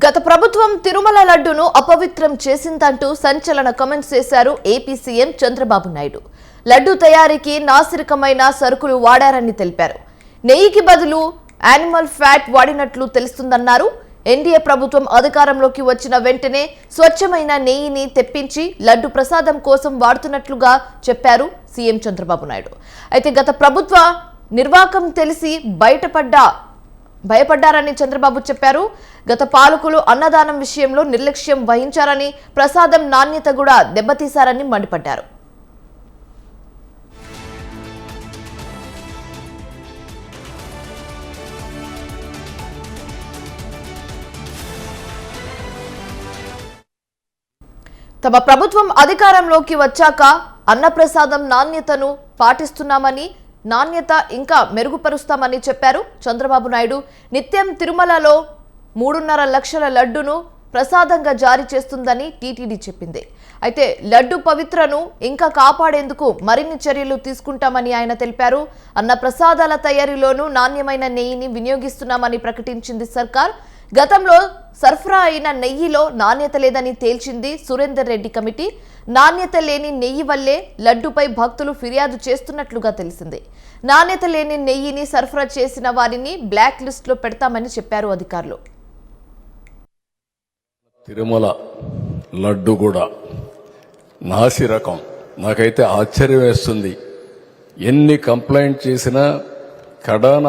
గత ప్రభుత్వం తిరుమల లడ్డును అపవిత్రం చేసిందంటూ సంచలన కామెంట్స్ చేశారు ఏపీ సీఎం చంద్రబాబు నాయుడు. లడ్డు తయారీకి నాసిరకమైన సరుకులు వాడారని తెలిపారు. నెయ్యికి బదులు యానిమల్ ఫ్యాట్ వాడినట్లు తెలుస్తుందన్నారు. ఎన్డీఏ ప్రభుత్వం అధికారంలోకి వచ్చిన వెంటనే స్వచ్ఛమైన నెయ్యిని తెప్పించి లడ్డు ప్రసాదం కోసం వాడుతున్నట్లుగా చెప్పారు సీఎం చంద్రబాబు నాయుడు. అయితే గత ప్రభుత్వ నిర్వాకం తెలిసి బయటపడ్డ భయపడ్డారని చంద్రబాబు చెప్పారు. గత పాలకులు అన్నదానం విషయంలో నిర్లక్ష్యం వహించారని ప్రసాదం నాణ్యత కూడా దెబ్బతీశారని మండిపడ్డారు. తమ ప్రభుత్వం అధికారంలోకి వచ్చాక అన్నప్రసాదం నాణ్యతను పాటిస్తున్నామని నాణ్యత ఇంకా మెరుగుపరుస్తామని చెప్పారు. చంద్రబాబు నాయుడు నిత్యం తిరుమలలో మూడున్నర లక్షల లడ్డును ప్రసాదంగా జారీ చేస్తుందని టీటీడీ చెప్పింది. అయితే లడ్డు పవిత్రను ఇంకా కాపాడేందుకు మరిన్ని చర్యలు తీసుకుంటామని ఆయన తెలిపారు. అన్న ప్రసాదాల తయారీలోనూ నాణ్యమైన నెయ్యిని వినియోగిస్తున్నామని ప్రకటించింది సర్కార్. గతంలో సరఫరా అయిన నెయ్యిలో నాణ్యత లేదని తేల్చింది సురేందర్ రెడ్డి కమిటీ. నాణ్యత లేని నెయ్యి వల్లే లడ్డుపై భక్తులు ఫిర్యాదు చేస్తున్నట్లుగా తెలిసింది. నాణ్యత లేని నెయ్యిని సరఫరా చేసిన వారిని బ్లాక్ లిస్ట్లో పెడతామని చెప్పారు అధికారులు. తిరుమల లడ్డు కూడా నాసి రకం. నాకైతే ఆశ్చర్యం వేస్తుంది. ఎన్ని కంప్లైంట్ చేసినా కడాన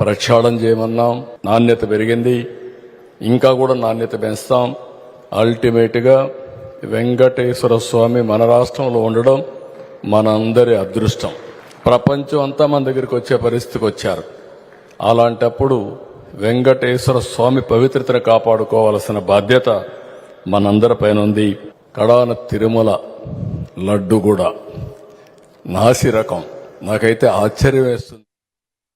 ప్రక్షాళన చేయమన్నాం. నాణ్యత పెరిగింది. ఇంకా కూడా నాణ్యత పెంచుతాం. అల్టిమేట్గా వెంకటేశ్వర స్వామి మన రాష్ట్రంలో ఉండడం మనందరి అదృష్టం. ప్రపంచం అంతా మన దగ్గరికి వచ్చే పరిస్థితికి వచ్చారు. అలాంటప్పుడు వెంకటేశ్వర స్వామి పవిత్రతను కాపాడుకోవాల్సిన బాధ్యత మనందరి పైన ఉంది. కడాన తిరుమల లడ్డు కూడా. నాసి రకం నాకైతే ఆశ్చర్యం వేస్తుంది.